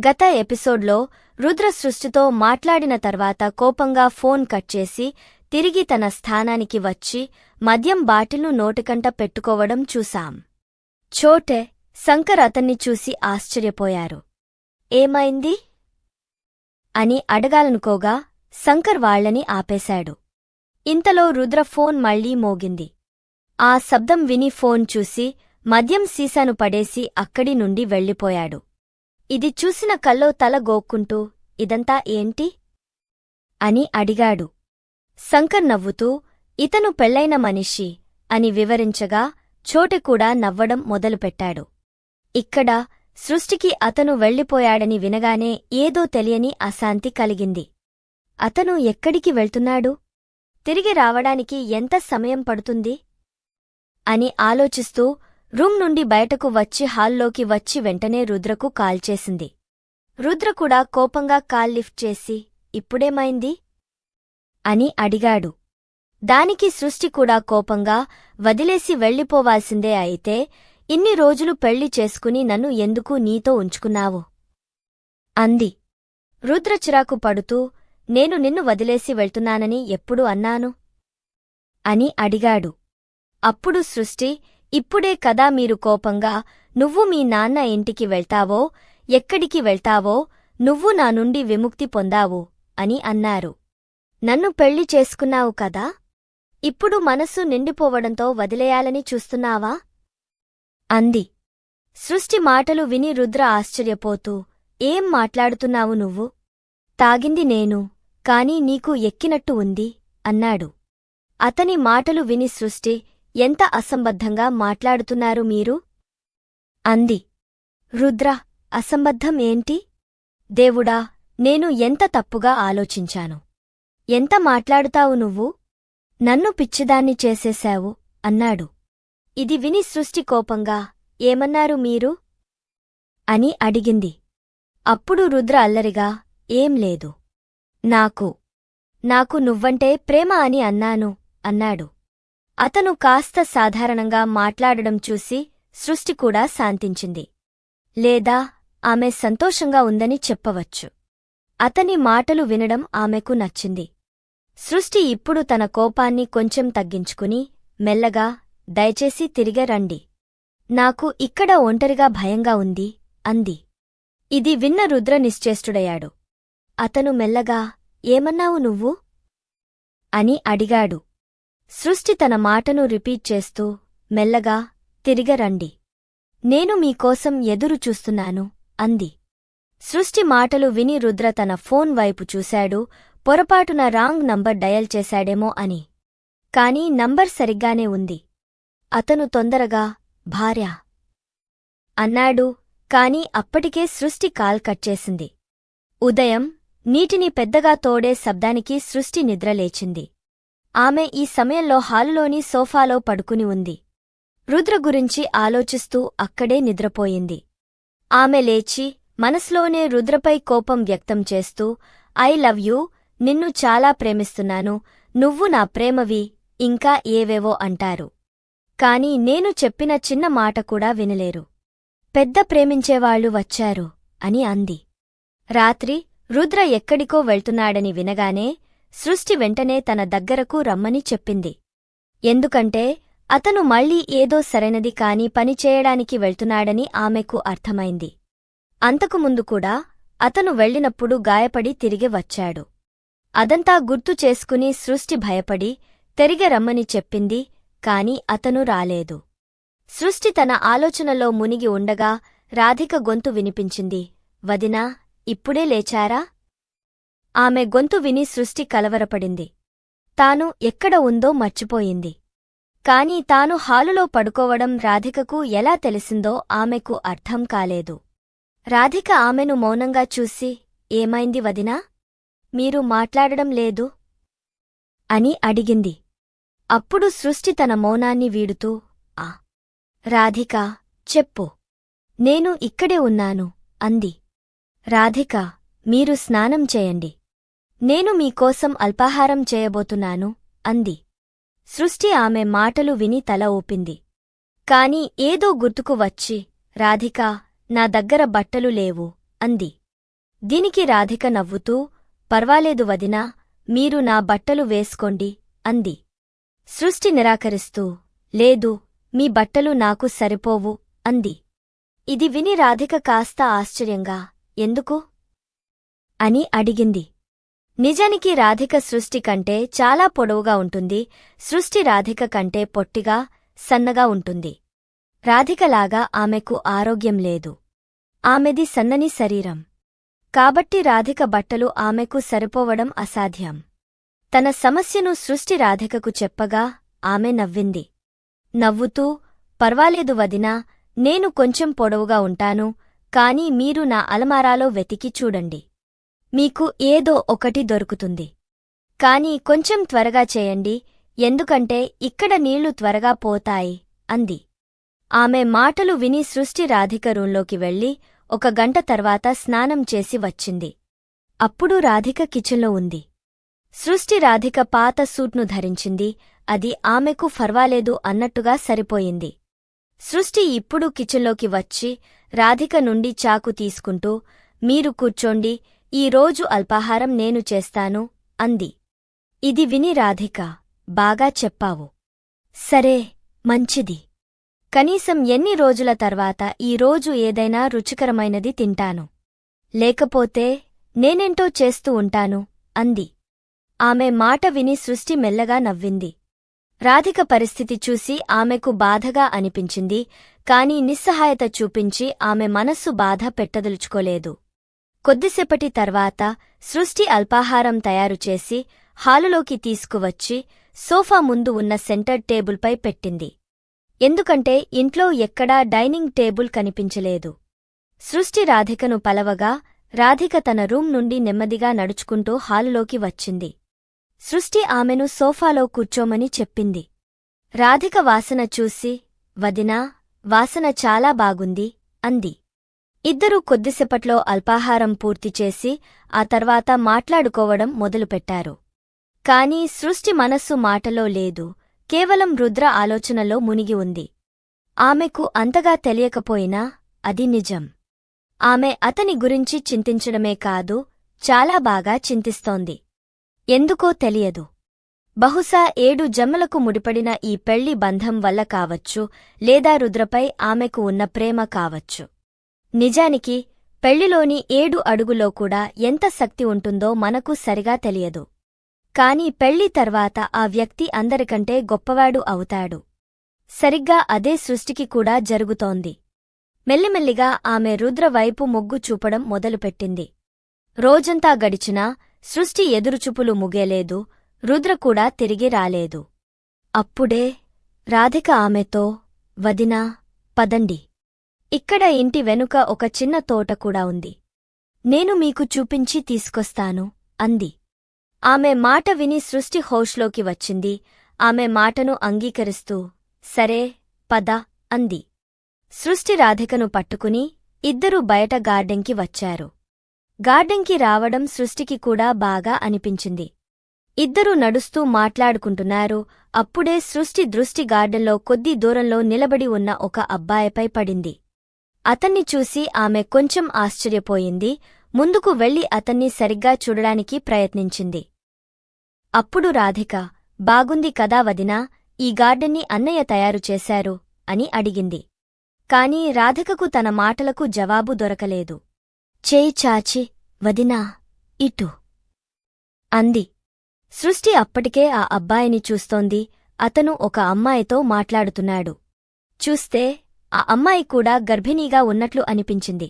గత ఎపిసోడ్లో రుద్ర సృష్టితో మాట్లాడిన తర్వాత కోపంగా ఫోన్ కట్ చేసి తిరిగి తన స్థానానికి వచ్చి మద్యం బాటిల్ను నోటికంట పెట్టుకోవడం చూశాం. చోటే శంకర్ అతన్ని చూసి ఆశ్చర్యపోయారు. ఏమైంది? అని అడగాలనుకోగా శంకర్ వాళ్ళని ఆపేశాడు. ఇంతలో రుద్ర ఫోన్ మళ్ళీ మోగింది. ఆ శబ్దం విని ఫోన్ చూసి మద్యం సీసాను పడేసి అక్కడి నుండి వెళ్ళిపోయాడు. ఇది చూసిన కల్లో తల గోక్కుంటూ ఇదంతా ఏంటి? అని అడిగాడు. శంకర్ నవ్వుతూ ఇతను పెళ్ళైన మనిషి అని వివరించగా చోటె కూడా నవ్వడం మొదలుపెట్టాడు. ఇక్కడ సృష్టికి అతను వెళ్ళిపోయాడని వినగానే ఏదో తెలియని అశాంతి కలిగింది. అతను ఎక్కడికి వెళ్తున్నాడు? తిరిగి రావడానికి ఎంత సమయం పడుతుంది? అని ఆలోచిస్తూ రూమ్ నుండి బయటకు వచ్చి హాల్లోకి వచ్చి వెంటనే రుద్రకు కాల్ చేసింది. రుద్ర కూడా కోపంగా కాల్ లిఫ్ట్ చేసి ఇప్పుడేమైంది? అని అడిగాడు. దానికి సృష్టి కూడా కోపంగా వదిలేసి వెళ్ళిపోవాల్సిందే అయితే ఇన్ని రోజులు పెళ్ళి చేసుకుని నన్ను ఎందుకు నీతో ఉంచుకున్నావు? అంది. రుద్ర చిరాకు పడుతూ నేను నిన్ను వదిలేసి వెళ్తున్నానని ఎప్పుడు అన్నాను? అని అడిగాడు. అప్పుడు సృష్టి ఇప్పుడే కదా మీరు కోపంగా నువ్వు మీ నాన్న ఇంటికి వెళ్తావో ఎక్కడికి వెళ్తావో నువ్వు నా నుండి విముక్తి పొందావు అని అన్నారు. నన్ను పెళ్ళి చేసుకున్నావు కదా? ఇప్పుడు మనస్సు నిండిపోవడంతో వదిలేయాలని చూస్తున్నావా? అంది. సృష్టి మాటలు విని రుద్ర ఆశ్చర్యపోతూ ఏం మాట్లాడుతున్నావు నువ్వు? తాగింది నేను కాని నీకు ఎక్కినట్టు ఉంది అన్నాడు. అతని మాటలు విని సృష్టి ఎంత అసంబద్ధంగా మాట్లాడుతున్నారు మీరు? అంది. రుద్ర అసంబద్ధం ఏంటి దేవుడా నేను ఎంత తప్పుగా ఆలోచించాను? ఎంత మాట్లాడుతావు నువ్వు? నన్ను పిచ్చిదాన్ని చేసేశావు అన్నాడు. ఇది విని సృష్టి కోపంగా ఏమన్నారు మీరు? అని అడిగింది. అప్పుడు రుద్ర అల్లరిగా ఏం లేదు. నాకు నాకు నువ్వంటే ప్రేమ అని అన్నాను అన్నాడు. అతను కాస్త సాధారణంగా మాట్లాడడం చూసి సృష్టి కూడా శాంతించింది. లేదా ఆమె సంతోషంగా ఉందని చెప్పవచ్చు. అతని మాటలు వినడం ఆమెకు నచ్చింది. సృష్టి ఇప్పుడు తన కోపాన్ని కొంచెం తగ్గించుకుని మెల్లగా దయచేసి తిరిగ రండి. నాకు ఇక్కడ ఒంటరిగా భయంగా ఉంది అంది. ఇది విన్న రుద్ర నిశ్చేష్టుడయ్యాడు. అతను మెల్లగా ఏమన్నావు నువ్వు అని అడిగాడు. సృష్టి తన మాటను రిపీట్ చేస్తూ మెల్లగా తిరిగరండి. నేను మీకోసం ఎదురు చూస్తున్నాను అంది. సృష్టి మాటలు విని రుద్ర తన ఫోన్ వైపు చూశాడు పొరపాటున రాంగ్ నంబర్ డయల్ చేశాడేమో అని. కాని నంబర్ సరిగ్గానే ఉంది. అతను తొందరగా భార్య అన్నాడు కాని అప్పటికే సృష్టి కాల్ కట్ చేసింది. ఉదయం నీటిని పెద్దగా తోడే శబ్దానికి సృష్టి నిద్రలేచింది ఆమె ఈ సమయంలో హాలులోని సోఫాలో పడుకుని ఉంది. రుద్ర గురించి ఆలోచిస్తూ అక్కడే నిద్రపోయింది. ఆమె లేచి మనసులోనే రుద్రపై కోపం వ్యక్తం చేస్తూ ఐ లవ్ యూ నిన్ను చాలా ప్రేమిస్తున్నాను నువ్వు నా ప్రేమవి ఇంకా ఏవేవో అంటారు. కాని నేను చెప్పిన చిన్న మాట కూడా వినలేరు. పెద్ద ప్రేమించేవాళ్ళు వచ్చారు అని అంది. రాత్రి రుద్ర ఎక్కడికో వెళ్తున్నాడని వినగానే సృష్టి వెంటనే తన దగ్గరకు రమ్మని చెప్పింది. ఎందుకంటే అతను మళ్ళీ ఏదో సరైనది కాని పని చేయడానికి వెళ్తున్నాడని ఆమెకు అర్థమైంది. అంతకుముందు కూడా అతను వెళ్ళినప్పుడు గాయపడి తిరిగి వచ్చాడు. అదంతా గుర్తు చేసుకుని సృష్టి భయపడి తిరిగి రమ్మని చెప్పింది కాని అతను రాలేదు. సృష్టి తన ఆలోచనలో మునిగి ఉండగా రాధిక గొంతు వినిపించింది. వదినా ఇప్పుడే లేచారా? ఆమె గొంతు విని సృష్టి కలవరపడింది. తాను ఎక్కడ ఉందో మర్చిపోయింది. కాని తాను హాలులో పడుకోవడం రాధికకు ఎలా తెలిసిందో ఆమెకు అర్థం కాలేదు. రాధిక ఆమెను మౌనంగా చూసి ఏమైంది వదినా? మీరు మాట్లాడడం లేదు అని అడిగింది. అప్పుడు సృష్టి తన మౌనాన్ని వీడుతూ ఆ రాధిక చెప్పు. నేను ఇక్కడే ఉన్నాను అంది. రాధిక మీరు స్నానం చేయండి. నేను మీకోసం అల్పాహారం చేయబోతున్నాను అంది. సృష్టి ఆమె మాటలు విని తల ఊపింది. కాని ఏదో గుర్తుకు వచ్చి రాధిక నా దగ్గర బట్టలు లేవు అంది. దీనికి రాధిక నవ్వుతూ పర్వాలేదు వదినా మీరు నా బట్టలు వేసుకోండి అంది. సృష్టి నిరాకరిస్తూ లేదు మీ బట్టలు నాకు సరిపోవు అంది. ఇది విని రాధిక కాస్త ఆశ్చర్యంగా ఎందుకు? అని అడిగింది. నిజానికి రాధిక సృష్టి కంటే చాలా పొడవుగా ఉంటుంది. సృష్టి రాధిక కంటే పొట్టిగా సన్నగా ఉంటుంది. రాధికలాగా ఆమెకు ఆరోగ్యం లేదు. ఆమెది సన్నని శరీరం. కాబట్టి రాధిక బట్టలు ఆమెకు సరిపోవడం అసాధ్యం. తన సమస్యను సృష్టి రాధికకు చెప్పగా ఆమె నవ్వింది. నవ్వుతూ పర్వాలేదు వదినా నేను కొంచెం పొడవుగా ఉంటాను కాని మీరు నా అలమారాలో వెతికి చూడండి. మీకు ఏదో ఒకటి దొరుకుతుంది. కాని కొంచెం త్వరగా చేయండి ఎందుకంటే ఇక్కడ నీళ్ళు త్వరగా పోతాయి అంది. ఆమె మాటలు విని సృష్టి రాధిక రూంలోకి వెళ్ళి ఒక గంట తర్వాత స్నానం చేసి వచ్చింది. అప్పుడు రాధిక కిచెన్లో ఉంది. సృష్టి రాధిక పాత సూట్ను ధరించింది అది ఆమెకు ఫర్వాలేదు అన్నట్టుగా సరిపోయింది. సృష్టి ఇప్పుడు కిచెన్లోకి వచ్చి రాధిక నుండి చాకు తీసుకుంటూ మీరు కూర్చోండి ఈ రోజు అల్పాహారం నేను చేస్తాను అంది. ఇది విని రాధిక బాగా చెప్పావు. సరే మంచిది. కనీసం ఎన్ని రోజుల తర్వాత ఈ రోజు ఏదైనా రుచికరమైనది తింటాను. లేకపోతే నేనెంటో చేస్తూ ఉంటాను అంది. ఆమె మాట విని సృష్టి మెల్లగా నవ్వింది. రాధిక పరిస్థితి చూసి ఆమెకు బాధగా అనిపించింది కాని నిస్సహాయత చూపించి ఆమె మనస్సు బాధ పెట్టదలుచుకోలేదు. కొద్దిసేపటి తర్వాత సృష్టి అల్పాహారం తయారుచేసి హాలులోకి తీసుకువచ్చి సోఫా ముందు ఉన్న సెంటర్ టేబుల్పై పెట్టింది. ఎందుకంటే ఇంట్లో ఎక్కడా డైనింగ్ టేబుల్ కనిపించలేదు. సృష్టి రాధికను పలవగా రాధిక తన రూం నుండి నెమ్మదిగా నడుచుకుంటూ హాలులోకి వచ్చింది. సృష్టి ఆమెను సోఫాలో కూర్చోమని చెప్పింది. రాధిక వాసన చూసి వదినా వాసన చాలా బాగుంది అంది. ఇద్దరూ కొద్దిసేపట్లో అల్పాహారం పూర్తి చేసి ఆ తర్వాత మాట్లాడుకోవడం మొదలుపెట్టారు. కాని సృష్టి మనస్సు మాటలో లేదు కేవలం రుద్ర ఆలోచనలో మునిగి ఉంది. ఆమెకు అంతగా తెలియకపోయినా అది నిజం. ఆమె అతని గురించి చింతించడమే కాదు చాలా బాగా చింతిస్తోంది. ఎందుకో తెలియదు. బహుశా ఏడు జమ్మలకు ముడిపడిన ఈ పెళ్ళి బంధం వల్ల కావచ్చు లేదా రుద్రపై ఆమెకు ఉన్న ప్రేమ కావచ్చు. నిజానికి పెళ్ళిలోని ఏడు అడుగులో కూడా ఎంత శక్తి ఉంటుందో మనకు సరిగా తెలియదు. కాని పెళ్ళి తర్వాత ఆ వ్యక్తి అందరికంటే గొప్పవాడు అవుతాడు. సరిగ్గా అదే సృష్టికి కూడా జరుగుతోంది. మెల్లిమెల్లిగా ఆమె రుద్రవైపు మొగ్గు చూపడం మొదలుపెట్టింది. రోజంతా గడిచినా సృష్టి ఎదురుచూపులు ముగేలేదు రుద్ర కూడా తిరిగి రాలేదు. అప్పుడే రాధిక ఆమెతో వదినా పదండి. ఇక్కడ ఇంటి వెనుక ఒక చిన్న తోట కూడా ఉంది. నేను మీకు చూపించి తీసుకొస్తాను అంది. ఆమె మాట విని సృష్టి హౌష్లోకి వచ్చింది. ఆమె మాటను అంగీకరిస్తూ సరే పద అంది. సృష్టి రాధికను పట్టుకుని ఇద్దరూ బయట గార్డెన్కి వచ్చారు. గార్డెన్కి రావడం సృష్టికి కూడా బాగా అనిపించింది. ఇద్దరూ నడుస్తూ మాట్లాడుకుంటున్నారు. అప్పుడే సృష్టి దృష్టి గార్డెన్లో కొద్ది దూరంలో నిలబడి ఉన్న ఒక అబ్బాయిపై పడింది. అతన్ని చూసి ఆమె కొంచెం ఆశ్చర్యపోయింది. ముందుకు వెళ్ళి అతన్ని సరిగ్గా చూడడానికి ప్రయత్నించింది. అప్పుడు రాధిక బాగుంది కదా వదినా ఈ గార్డెన్ని అన్నయ్య తయారు చేశారు అని అడిగింది. కాని రాధికకు తన మాటలకు జవాబు దొరకలేదు. చేయి చాచి వదినా ఇటు అంది. సృష్టి అప్పటికే ఆ అబ్బాయిని చూస్తోంది. అతను ఒక అమ్మాయితో మాట్లాడుతున్నాడు. చూస్తే ఆ అమ్మాయి కూడా గర్భిణీగా ఉన్నట్లు అనిపించింది.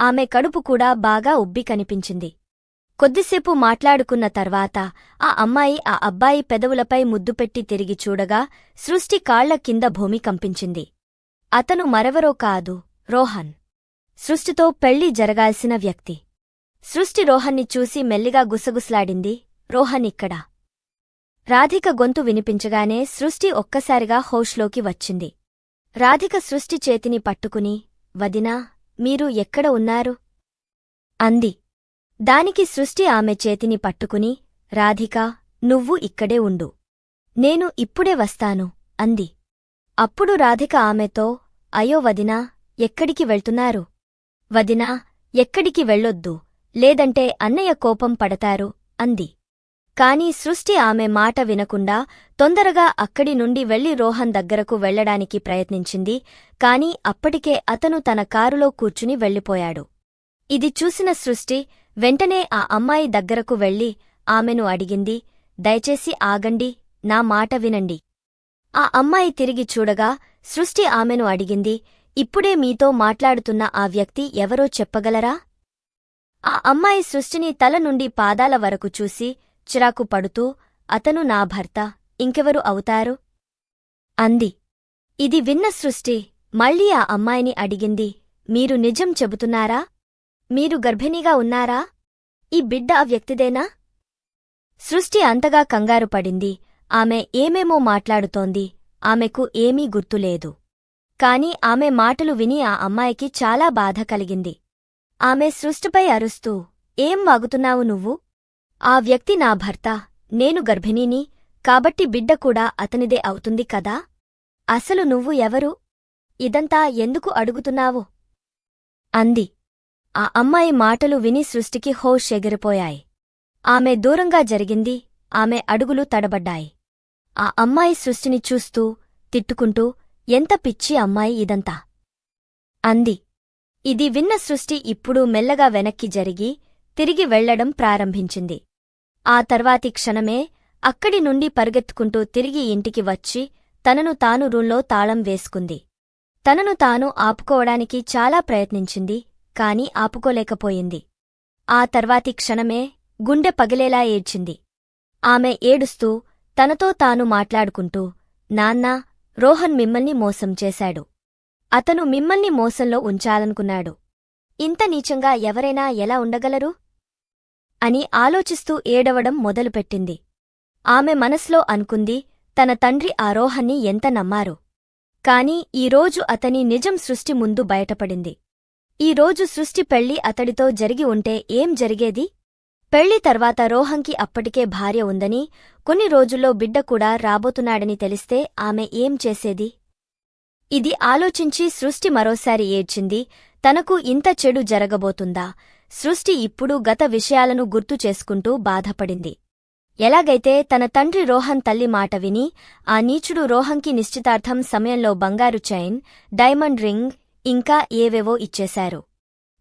ఆమె కడుపు కూడా బాగా ఉబ్బి కనిపించింది. కొద్దిసేపు మాట్లాడుకున్న తర్వాత ఆ అమ్మాయి ఆ అబ్బాయి పెదవులపై ముద్దుపెట్టి తిరిగి చూడగా సృష్టి కాళ్ళ కింద భూమి కంపించింది. అతను మరెవరో కాదు రోహన్. సృష్టితో పెళ్ళి జరగాల్సిన వ్యక్తి. సృష్టి రోహన్ని చూసి మెల్లిగా గుసగుసలాడింది రోహన్ ఇక్కడ. రాధిక గొంతు వినిపించగానే సృష్టి ఒక్కసారిగా హోష్లోకి వచ్చింది. రాధిక సృష్టి చేతిని పట్టుకుని వదినా మీరు ఎక్కడ ఉన్నారు అంది. దానికి సృష్టి ఆమె చేతిని పట్టుకుని రాధిక నువ్వు ఇక్కడే ఉండు. నేను ఇప్పుడే వస్తాను అంది. అప్పుడు రాధిక ఆమెతో అయో వదినా ఎక్కడికి వెళ్తున్నారు? వదినా ఎక్కడికి వెళ్ళొద్దు. లేదంటే అన్నయ్య కోపం పడతారు అంది. కాని సృష్టి ఆమె మాట వినకుండా తొందరగా అక్కడి నుండి వెళ్ళి రోహన్ దగ్గరకు వెళ్ళడానికి ప్రయత్నించింది కాని అప్పటికే అతను తన కారులో కూర్చుని వెళ్ళిపోయాడు. ఇది చూసిన సృష్టి వెంటనే ఆ అమ్మాయి దగ్గరకు వెళ్ళి ఆమెను అడిగింది దయచేసి ఆగండి నా మాట వినండి. ఆ అమ్మాయి తిరిగి చూడగా సృష్టి ఆమెను అడిగింది ఇప్పుడే మీతో మాట్లాడుతున్న ఆ వ్యక్తి ఎవరో చెప్పగలరా? ఆ అమ్మాయి సృష్టిని తల నుండి పాదాల వరకు చూసి చిరాకు పడుతూ అతను నా భర్త ఇంకెవరు అవుతారు? అంది. ఇది విన్న సృష్టి. మళ్ళీ ఆ అమ్మాయిని అడిగింది మీరు నిజం చెబుతున్నారా? మీరు గర్భిణీగా ఉన్నారా? ఈ బిడ్డ ఆ వ్యక్తిదేనా? సృష్టి అంతగా కంగారు పడింది. ఆమె ఏమేమో మాట్లాడుతోంది. ఆమెకు ఏమీ గుర్తులేదు కాని ఆమె మాటలు విని ఆ అమ్మాయికి చాలా బాధ కలిగింది. ఆమె సృష్టిపై అరుస్తూ ఏం వాగుతున్నావు నువ్వు? ఆ వ్యక్తి నా భర్త నేను గర్భిణీని కాబట్టి బిడ్డ కూడా అతనిదే అవుతుంది కదా? అసలు నువ్వు ఎవరు? ఇదంతా ఎందుకు అడుగుతున్నావు? అంది. ఆ అమ్మాయి మాటలు విని సృష్టికి హోష్ ఎగిరిపోయాయి. ఆమె దూరంగా జరిగింది ఆమె అడుగులు తడబడ్డాయి. ఆ అమ్మాయి సృష్టిని చూస్తూ తిట్టుకుంటూ ఎంత పిచ్చి అమ్మాయి ఇదంతా! అంది. ఇది విన్న సృష్టి ఇప్పుడు మెల్లగా వెనక్కి జరిగి తిరిగి వెళ్ళడం ప్రారంభించింది. ఆ తర్వాతి క్షణమే అక్కడి నుండి పరుగెత్తుకుంటూ తిరిగి ఇంటికి వచ్చి తనను తాను రూంలో తాళం వేసుకుంది. తనను తాను ఆపుకోవడానికి చాలా ప్రయత్నించింది కాని ఆపుకోలేకపోయింది. ఆ తర్వాతి క్షణమే గుండె పగిలేలా ఏడ్చింది. ఆమె ఏడుస్తూ తనతో తాను మాట్లాడుకుంటూ నాన్నా రోహన్ మిమ్మల్ని మోసం చేశాడు. అతను మిమ్మల్ని మోసంలో ఉంచాలనుకున్నాడు. ఇంత నీచంగా ఎవరైనా ఎలా ఉండగలరు? అని ఆలోచిస్తూ ఏడవడం మొదలుపెట్టింది. ఆమె మనస్లో అనుకుంది తన తండ్రి ఆ రోహన్ని ఎంత నమ్మారు. కాని ఈరోజు అతని నిజం సృష్టి ముందు బయటపడింది. ఈరోజు సృష్టి పెళ్ళి అతడితో జరిగి ఉంటే ఏం జరిగేది? పెళ్ళి తర్వాత రోహంకి అప్పటికే భార్య ఉందని కొన్ని రోజుల్లో బిడ్డ కూడా రాబోతున్నాడని తెలిస్తే ఆమె ఏం చేసేది? ఇది ఆలోచించి సృష్టి మరోసారి ఏడ్చింది తనకు ఇంత చెడు జరగబోతుందా? సృష్టి ఇప్పుడు గత విషయాలను గుర్తు చేసుకుంటూ బాధపడింది. ఎలాగైతే తన తండ్రి రోహన్ తల్లి మాట విని ఆ నీచుడు రోహంకి నిశ్చితార్థం సమయంలో బంగారు చైన్ డైమండ్ రింగ్ ఇంకా ఏవేవో ఇచ్చేశారు.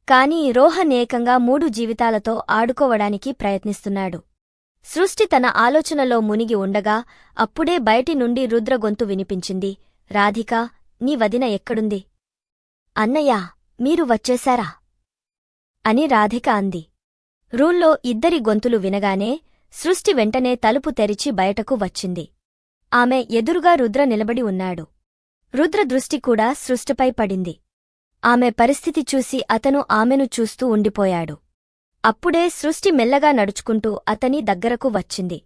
కాని రోహన్ ఏకంగా మూడు జీవితాలతో ఆడుకోవడానికి ప్రయత్నిస్తున్నాడు. సృష్టి తన ఆలోచనలో మునిగి ఉండగా అప్పుడే బయటి నుండి రుద్రగొంతు వినిపించింది. రాధికా నీ వదిన ఎక్కడుంది? అన్నయ్యా మీరు వచ్చేశారా? అని రాధిక అంది. రూంలో ఇద్దరి గొంతులు వినగానే సృష్టి వెంటనే తలుపు తెరిచి బయటకు వచ్చింది. ఆమె ఎదురుగా రుద్ర నిలబడి ఉన్నాడు. రుద్ర దృష్టి కూడా సృష్టిపై పడింది. ఆమె పరిస్థితి చూసి అతను ఆమెను చూస్తూ ఉండిపోయాడు. అప్పుడే సృష్టి మెల్లగా నడుచుకుంటూ అతని దగ్గరకు వచ్చింది.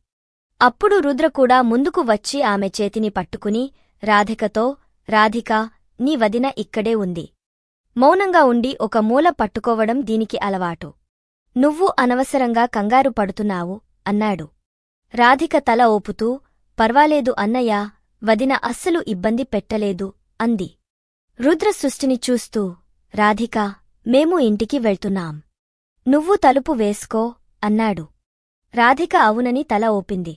అప్పుడు రుద్ర కూడా ముందుకు వచ్చి ఆమె చేతిని పట్టుకుని రాధికతో రాధిక నీ వదిన ఇక్కడే ఉంది. మౌనంగా ఉండి ఒక మూల పట్టుకోవడం దీనికి అలవాటు. నువ్వు అనవసరంగా కంగారు పడుతున్నావు అన్నాడు. రాధిక తల ఓపుతూ పర్వాలేదు అన్నయ్యా వదిన అస్సలు ఇబ్బంది పెట్టలేదు అంది. రుద్ర సృష్టిని చూస్తూ రాధిక మేము ఇంటికి వెళ్తున్నాం. నువ్వు తలుపు వేసుకో అన్నాడు. రాధిక అవునని తల ఓపింది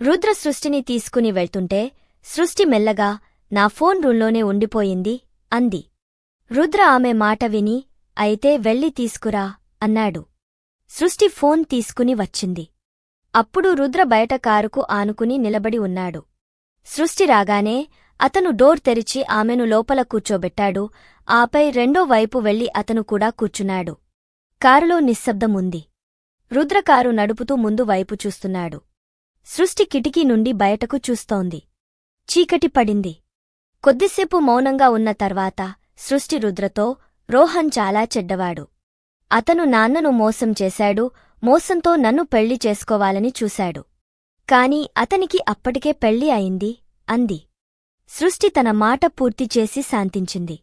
రుద్ర సృష్టిని తీసుకుని వెళ్తుంటే సృష్టి మెల్లగా నా ఫోన్ రూంలోనే ఉండిపోయింది అంది. రుద్ర ఆమె మాట విని అయితే వెళ్ళి తీసుకురా అన్నాడు. సృష్టి ఫోన్ తీసుకుని వచ్చింది. అప్పుడు రుద్ర బయట కారుకు ఆనుకుని నిలబడి ఉన్నాడు. సృష్టి రాగానే అతను డోర్ తెరిచి ఆమెను లోపల కూర్చోబెట్టాడు. ఆపై రెండో వైపు వెళ్ళి అతను కూడా కూర్చున్నాడు. కారులో నిశ్శబ్దముంది. రుద్ర కారు నడుపుతూ ముందు వైపు చూస్తున్నాడు. సృష్టి కిటికీ నుండి బయటకు చూస్తోంది. చీకటి పడింది. కొద్దిసేపు మౌనంగా ఉన్న తర్వాత సృష్టి రుద్రతో రోహన్ చాలా చెడ్డవాడు. అతను నాన్నను మోసం చేశాడు మోసంతో నన్ను పెళ్ళి చేసుకోవాలని చూశాడు. కాని అతనికి అప్పటికే పెళ్ళి అయింది అంది. సృష్టి తన మాట పూర్తి చేసి శాంతించింది.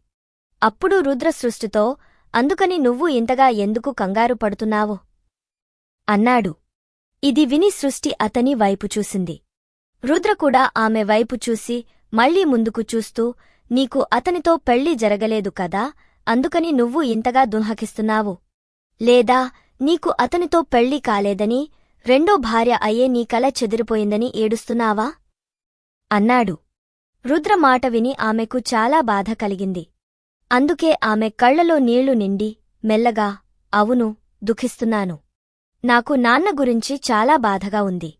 అప్పుడు రుద్ర సృష్టితో అందుకని నువ్వు ఇంతగా ఎందుకు కంగారు పడుతున్నావు? అన్నాడు. ఇది విని సృష్టి అతని వైపు చూసింది. రుద్ర కూడా ఆమె వైపు చూసి మళ్ళీ ముందుకు చూస్తూ నీకు అతనితో పెళ్ళి జరగలేదు కదా అందుకని నువ్వు ఇంతగా దుంహకిస్తున్నావు లేదా నీకు అతనితో పెళ్ళి కాలేదని రెండో భార్య అయ్యే నీ కల చెదిరిపోయిందని ఏడుస్తున్నావా? అన్నాడు. రుద్ర మాట విని ఆమెకు చాలా బాధ కలిగింది. అందుకే ఆమె కళ్ళలో నీళ్ళు నిండి మెల్లగా అవును దుఃఖిస్తున్నాను. నాకు నాన్న గురించి చాలా బాధగా ఉంది.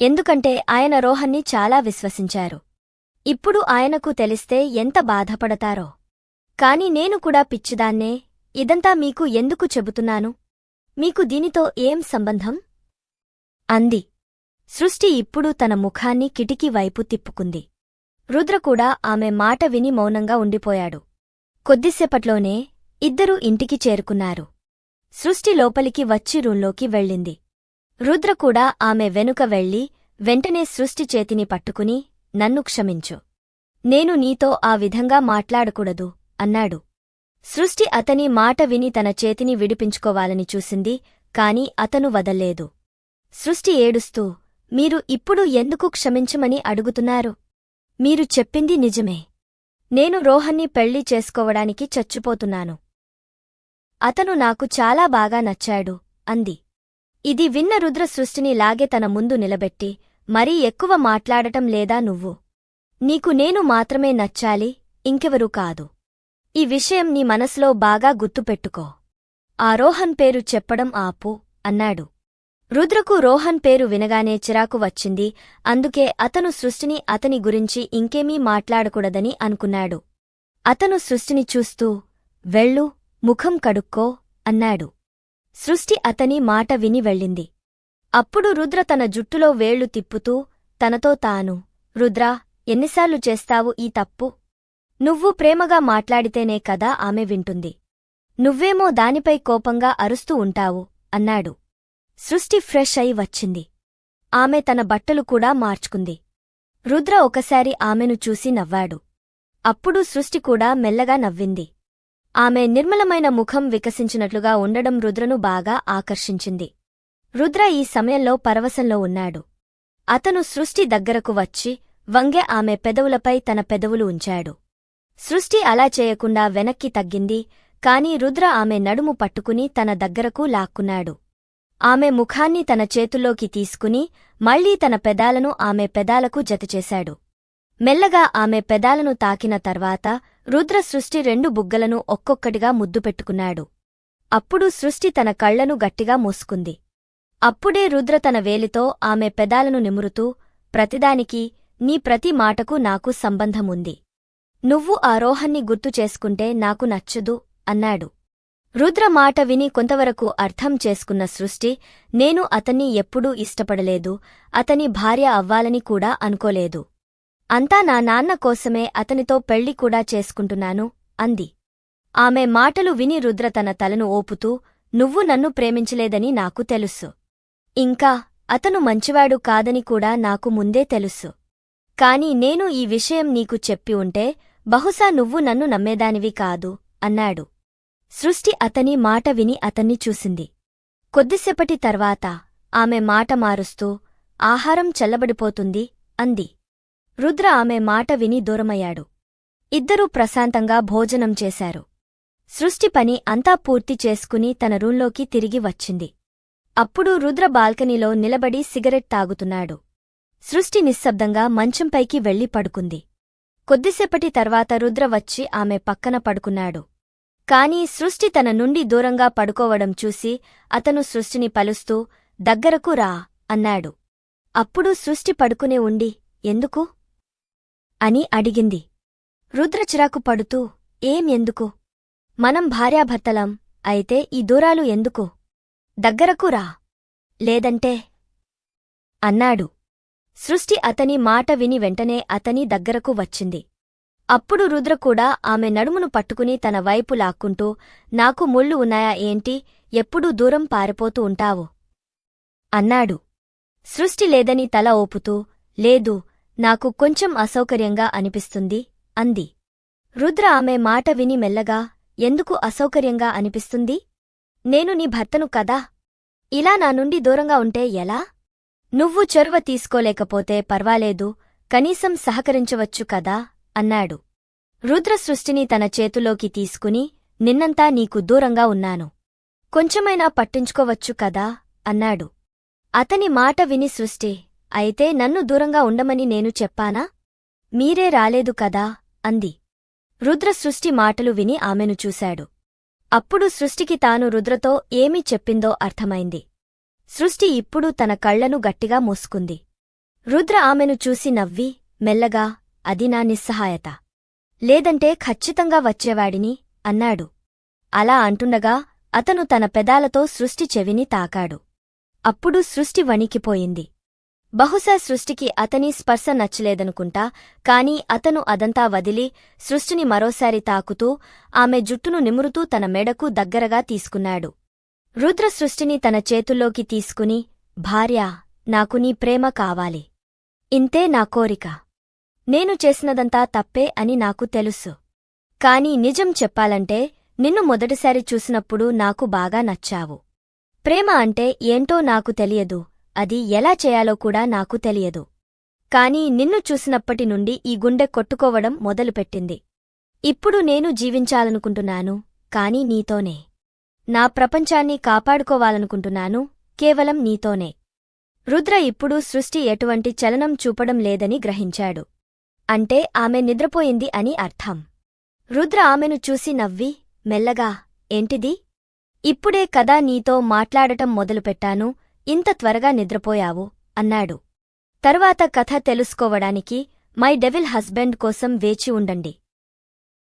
ఎందుకంటే ఆయన రోహన్ని చాలా విశ్వసించారు. ఇప్పుడు ఆయనకు తెలిస్తే ఎంత బాధపడతారో. కాని నేను కూడా పిచ్చిదాన్నే ఇదంతా మీకు ఎందుకు చెబుతున్నాను? మీకు దీనితో ఏం సంబంధం? అంది. సృష్టి ఇప్పుడు తన ముఖాన్ని కిటికీ వైపు తిప్పుకుంది. రుద్ర కూడా ఆమె మాట విని మౌనంగా ఉండిపోయాడు. కొద్దిసేపట్లోనే ఇద్దరూ ఇంటికి చేరుకున్నారు. సృష్టి లోపలికి వచ్చి రూంలోకి వెళ్ళింది. రుద్ర కూడా ఆమె వెనుక వెళ్ళి వెంటనే సృష్టి చేతిని పట్టుకుని నన్ను క్షమించు. నేను నీతో ఆ విధంగా మాట్లాడకూడదు అన్నాడు. సృష్టి అతని మాట విని తన చేతిని విడిపించుకోవాలని చూసింది కాని అతను వదల్లేదు. సృష్టి ఏడుస్తూ మీరు ఇప్పుడు ఎందుకు క్షమించమని అడుగుతున్నారు? మీరు చెప్పింది నిజమే. నేను రోహన్ని పెళ్ళి చేసుకోవడానికి చచ్చిపోతున్నాను. అతను నాకు చాలా బాగా నచ్చాడు అంది. ఇది విన్న రుద్ర సృష్టిని లాగే తన ముందు నిలబెట్టి మరీ ఎక్కువ మాట్లాడటం లేదా నువ్వు? నీకు నేను మాత్రమే నచ్చాలి ఇంకెవరూ కాదు. ఈ విషయం నీ మనసులో బాగా గుర్తుపెట్టుకో. ఆ రోహన్ పేరు చెప్పడం ఆపు అన్నాడు. రుద్రకు రోహన్ పేరు వినగానే చిరాకు వచ్చింది అందుకే అతను సృష్టిని అతని గురించి ఇంకేమీ మాట్లాడకూడదని అనుకున్నాడు. అతను సృష్టిని చూస్తూ వెళ్ళు ముఖం కడుక్కో అన్నాడు. సృష్టి అతని మాట విని వెళ్ళింది. అప్పుడు రుద్ర తన జుట్టులో వేళ్ళు తిప్పుతూ తనతో తాను రుద్రా ఎన్నిసార్లు చేస్తావు ఈ తప్పు? నువ్వు ప్రేమగా మాట్లాడితేనే కదా ఆమె వింటుంది. నువ్వేమో దానిపై కోపంగా అరుస్తూ ఉంటావు అన్నాడు. సృష్టి ఫ్రెష్ అయి వచ్చింది. ఆమె తన బట్టలు కూడా మార్చుకుంది. రుద్ర ఒకసారి ఆమెను చూసి నవ్వాడు. అప్పుడు సృష్టి కూడా మెల్లగా నవ్వింది. ఆమె నిర్మలమైన ముఖం వికసించినట్లుగా ఉండడం రుద్రను బాగా ఆకర్షించింది. రుద్ర ఈ సమయంలో పరవశంలో ఉన్నాడు. అతను సృష్టి దగ్గరకు వచ్చి వంగె ఆమె పెదవులపై తన పెదవులు ఉంచాడు. సృష్టి అలా చేయకుండా వెనక్కి తగ్గింది కాని రుద్ర ఆమె నడుము పట్టుకుని తన దగ్గరకు లాక్కున్నాడు. ఆమె ముఖాన్ని తన చేతుల్లోకి తీసుకుని మళ్ళీ తన పెదాలను ఆమె పెదాలకు జతచేశాడు. మెల్లగా ఆమె పెదాలను తాకిన తర్వాత రుద్ర సృష్టి రెండు బుగ్గలను ఒక్కొక్కటిగా ముద్దు పెట్టుకున్నాడు. అప్పుడు సృష్టి తన కళ్ళను గట్టిగా మూసుకుంది. అప్పుడే రుద్ర తన వేలితో ఆమె పెదాలను నిమురుతూ ప్రతిదానికి నీ ప్రతి మాటకు నాకు సంబంధముంది. నువ్వు ఆ రోహన్ని గుర్తు చేసుకుంటే నాకు నచ్చదు అన్నాడు. రుద్ర మాట విని కొంతవరకు అర్థం చేసుకున్న సృష్టి నేను అతన్ని ఎప్పుడూ ఇష్టపడలేదు అతని భార్య అవ్వాలని కూడా అనుకోలేదు. అంతా నా నాన్న కోసమే అతనితో పెళ్ళి కూడా చేసుకుంటున్నాను అంది. ఆమె మాటలు విని రుద్ర తన తలను ఓపుతూ నువ్వు నన్ను ప్రేమించలేదని నాకు తెలుసు. ఇంకా అతను మంచివాడు కాదని కూడా నాకు ముందే తెలుసు. కాని నేను ఈ విషయం నీకు చెప్పి ఉంటే బహుశా నువ్వు నన్ను నమ్మేదానివి కాదు అన్నాడు. సృష్టి అతని మాట విని అతన్ని చూసింది. కొద్దిసేపటి తర్వాత ఆమె మాట మారుస్తూ ఆహారం చల్లబడిపోతుంది అంది. రుద్ర ఆమె మాట విని దూరమయ్యాడు. ఇద్దరూ ప్రశాంతంగా భోజనం చేశారు. సృష్టి పని అంతా పూర్తి చేసుకుని తన రూంలోకి తిరిగి వచ్చింది. అప్పుడు రుద్ర బాల్కనీలో నిలబడి సిగరెట్ తాగుతున్నాడు. సృష్టి నిశ్శబ్దంగా మంచంపైకి వెళ్ళి పడుకుంది. కొద్దిసేపటి తర్వాత రుద్ర వచ్చి ఆమె పక్కన పడుకున్నాడు. కాని సృష్టి తన నుండి దూరంగా పడుకోవడం చూసి అతను సృష్టిని పలుస్తూ దగ్గరకు రా అన్నాడు. అప్పుడు సృష్టి పడుకునే ఉండి ఎందుకు అని అడిగింది. రుద్ర చిరాకు పడుతూ ఏం ఎందుకు? మనం భార్యాభర్తలం అయితే ఈ దూరాలు ఎందుకు? దగ్గరకు రా. లేదంటే? అన్నాడు. సృష్టి అతని మాట విని వెంటనే అతని దగ్గరకు వచ్చింది. అప్పుడు రుద్ర కూడా ఆమె నడుమును పట్టుకుని తన వైపు లాక్కుంటూ నాకు ముళ్ళు ఉన్నాయా ఏంటి? ఎప్పుడూ దూరం పారిపోతూ ఉంటావు? అన్నాడు. సృష్టి లేదని తల ఓపుతూ లేదు నాకు కొంచెం అసౌకర్యంగా అనిపిస్తుంది అంది. రుద్ర ఆమె మాట విని మెల్లగా ఎందుకు అసౌకర్యంగా అనిపిస్తుంది? నేను నీ భర్తను కదా? ఇలా నా నుండి దూరంగా ఉంటే ఎలా? నువ్వు చొరవ తీసుకోలేకపోతే పర్వాలేదు కనీసం సహకరించవచ్చు కదా? అన్నాడు. రుద్ర సృష్టిని తన చేతులోకి తీసుకుని నిన్నంతా నీకు దూరంగా ఉన్నాను. కొంచెమైనా పట్టించుకోవచ్చు కదా? అన్నాడు. అతని మాట విని సృష్టి అయితే నన్ను దూరంగా ఉండమని నేను చెప్పానా? మీరే రాలేదు కదా? అంది. రుద్ర సృష్టి మాటలు విని ఆమెను చూశాడు. అప్పుడు సృష్టికి తాను రుద్రతో ఏమి చెప్పిందో అర్థమైంది. సృష్టి ఇప్పుడు తన కళ్ళను గట్టిగా మూసుకుంది. రుద్ర ఆమెను చూసి నవ్వి మెల్లగా అది నా నిస్సహాయత. లేదంటే ఖచ్చితంగా వచ్చేవాడిని అన్నాడు. అలా అంటుండగా అతను తన పెదాలతో సృష్టి చెవిని తాకాడు. అప్పుడు సృష్టి వణికిపోయింది. బహుశా సృష్టికి అతని స్పర్శ నచ్చలేదనుకుంటా కాని అతను అదంతా వదిలి సృష్టిని మరోసారి తాకుతూ ఆమె జుట్టును నిమురుతూ తన మెడకు దగ్గరగా తీసుకున్నాడు. రుద్ర సృష్టిని తన చేతుల్లోకి తీసుకుని భార్యా నాకు నీ ప్రేమ కావాలి. ఇంతే నా కోరిక. నేను చేసినదంతా తప్పే అని నాకు తెలుసు. కాని నిజం చెప్పాలంటే నిన్ను మొదటిసారి చూసినప్పుడు నాకు బాగా నచ్చావు. ప్రేమ అంటే ఏంటో నాకు తెలియదు. అది ఎలా చేయాలో కూడా నాకు తెలియదు. కాని నిన్ను చూసినప్పటి నుండి ఈ గుండె కొట్టుకోవడం మొదలుపెట్టింది. ఇప్పుడు నేను జీవించాలనుకుంటున్నాను కాని నీతోనే. నా ప్రపంచాన్ని కాపాడుకోవాలనుకుంటున్నాను కేవలం నీతోనే. రుద్ర ఇప్పుడు సృష్టి ఎటువంటి చలనం చూపడం లేదని గ్రహించాడు. అంటే ఆమె నిద్రపోయింది అని అర్థం. రుద్ర ఆమెను చూసి నవ్వి మెల్లగా ఏంటిది? ఇప్పుడే కదా నీతో మాట్లాడటం మొదలుపెట్టాను ఇంత త్వరగా నిద్రపోయావు? అన్నాడు. తర్వాత కథ తెలుసుకోవడానికి మై డెవిల్ హస్బెండ్ కోసం వేచి ఉండండి.